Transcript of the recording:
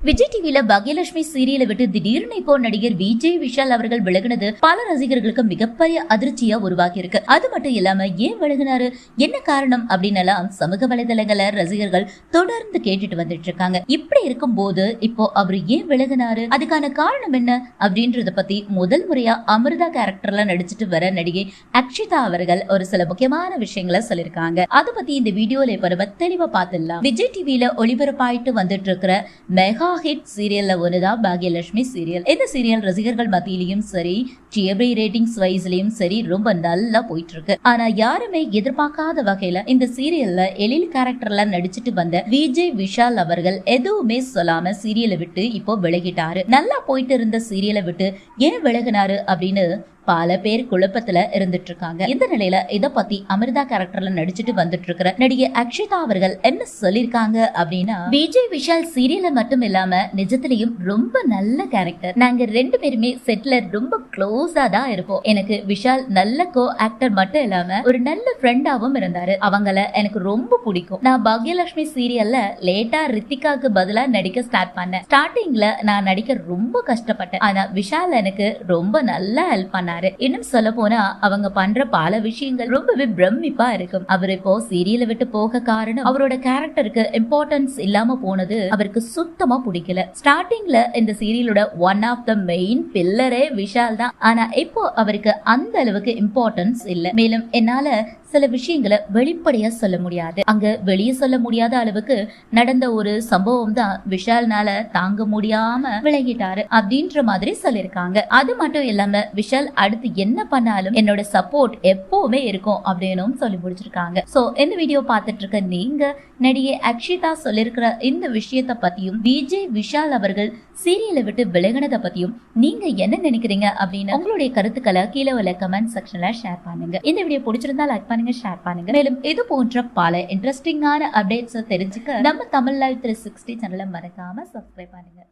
விஜய் டிவில பாக்யலட்சுமி சீரியலை விட்டு திடீர்னு இப்போ நடிகர் விஜய் விஷால் அவர்கள் விலகினது பல ரசிகர்களுக்கு மிகப்பெரிய அதிர்ச்சியா உருவாக்கி இருக்கு அது மட்டும் இல்லாம ஏன் விலகினாரு? என்ன காரணம்? அப்படின்னு எல்லாம் சமூக வலைதளங்கள ரசிகர்கள் தொடர்ந்து கேட்டுட்டு வந்துட்டு இருக்காங்க. இப்படி இருக்கும் போது இப்போ அவர் ஏன் விலகினாரு? அதுக்கான காரணம் என்ன? அப்படின்றத பத்தி முதல் முறையா அமிர்தா கேரக்டர்ல நடிச்சிட்டு வர நடிகை அக்ஷிதா அவர்கள் ஒரு சில முக்கியமான விஷயங்களை சொல்லிருக்காங்க அதை பத்தி இந்த வீடியோல இப்ப நம்ம தெளிவா பார்த்துடலாம். விஜய் டிவில ஒளிபரப்பாயிட்டு வந்துட்டு இருக்கிற மெகா ஹிட் சீரியல்ல தான் பாக்யலட்சுமி சீரியல். இந்த சீரியல் ரசிகர்கள் மத்தியிலையும் சரி டிஎபி ரேட்டிங்ஸ் வைஸ்லையும் சரி ரொம்ப நல்லா போயிட்டு இருக்கு ஆனா யாருமே எதிர்பார்க்காத வகையில இந்த சீரியல்ல எழில் கேரக்டர்ல நடிச்சிட்டு வந்த விஜய் விஷால் அவர்கள் எதுவுமே சொல்லாம சீரியலை விட்டு இப்போ விலகிட்டாரு. நல்லா போயிட்டு இருந்த சீரியலை விட்டு ஏன் விலகினாரு அப்படின்னு பல பேர் குழப்பத்துல இருந்துட்டு இருக்காங்க இந்த நிலையில இத பத்தி அமிர்தா கேரக்டர்ல நடிச்சிட்டு வந்துட்டு இருக்கிற நடிகை அக்ஷிதா அவர்கள் என்ன சொல்லிருக்காங்க அப்படின்னா விஜய் விஷால் சீரியல்ல மட்டும் இல்லாம நிஜத்திலையும் ரொம்ப நல்ல கேரக்டர் நாங்க ரெண்டு பேருமே செட்ல ரொம்ப க்ளோஸா தான் இருப்போம். எனக்கு விஷால் நல்ல கோ ஆக்டர் மட்டும் இல்லாம ஒரு நல்ல ஃப்ரெண்டாவும் இருந்தாரு. அவங்கள எனக்கு ரொம்ப பிடிக்கும். நான் பாக்யலட்சுமி சீரியல்ல லேட்டா ரித்திகாக்கு பதிலா நடிக்க ஸ்டார்ட் பண்ணேன். ஸ்டார்டிங்ல நான் நடிக்க ரொம்ப கஷ்டப்பட்டேன். ஆனா விஷால் எனக்கு ரொம்ப நல்லா ஹெல்ப் பண்ணாரு இன்னும் சொல்ல போனா அவங்க பண்ற பல விஷயங்கள் ரொம்பவே பிரமிப்பா இருக்கும். அவர் இப்போ சீரியலை விட்டு போக காரணம் அவரோட கேரக்டருக்கு இம்பார்ட்டன்ஸ் இல்லாம போனது அவருக்கு சுத்தமா பிடிக்கல. ஸ்டார்டிங்ல இந்த சீரியலோட ஒன் ஆஃப் த மெயின் பில்லரே விஷால் தான். ஆனா இப்போ அவருக்கு அந்த அளவுக்கு இம்பார்ட்டன்ஸ் இல்ல. மேலும் என்னால சில விஷயங்களை வெளிப்படையா சொல்ல முடியாது. அங்க வெளியே சொல்ல முடியாத அளவுக்கு நடந்த ஒரு சம்பவம் தான் விஷால்னால தாங்க முடியாம விலகிட்டாரு அப்படின்ற மாதிரி சொல்லியிருக்காங்க. அது மட்டும் இல்லாம விஷால் அடுத்து என்ன பண்ணாலும் என்னோட சப்போர்ட் எப்பவுமே இருக்கும் அப்படின்னு சொல்லி முடிச்சிருக்காங்க. சோ இந்த வீடியோ பார்த்துட்டு இருக்க நீங்க நடிகை அக்ஷிதா சொல்லியிருக்கிற இந்த விஷயத்த பத்தியும் விஜய் விஷால் அவர்கள் சீரியலை விட்டு விலகினதை பத்தியும் நீங்க என்ன நினைக்கிறீங்க அப்படின்னு உங்களுடைய கருத்துக்களை கீழே உள்ள கமெண்ட் செக்ஷன்ல ஷேர் பண்ணுங்க. இந்த வீடியோ பிடிச்சிருந்தா லைக் பண்ணுங்க ஷேர் பண்ணுங்க மேலும் இது போன்ற பல இன்ட்ரெஸ்டிங்கான அப்டேட்ஸ் தெரிஞ்சுக்க நம்ம தமிழ் லைவ் த்ரீ சிக்ஸ்டி சேனலை மறக்காம சப்ஸ்கிரைப் பண்ணுங்க.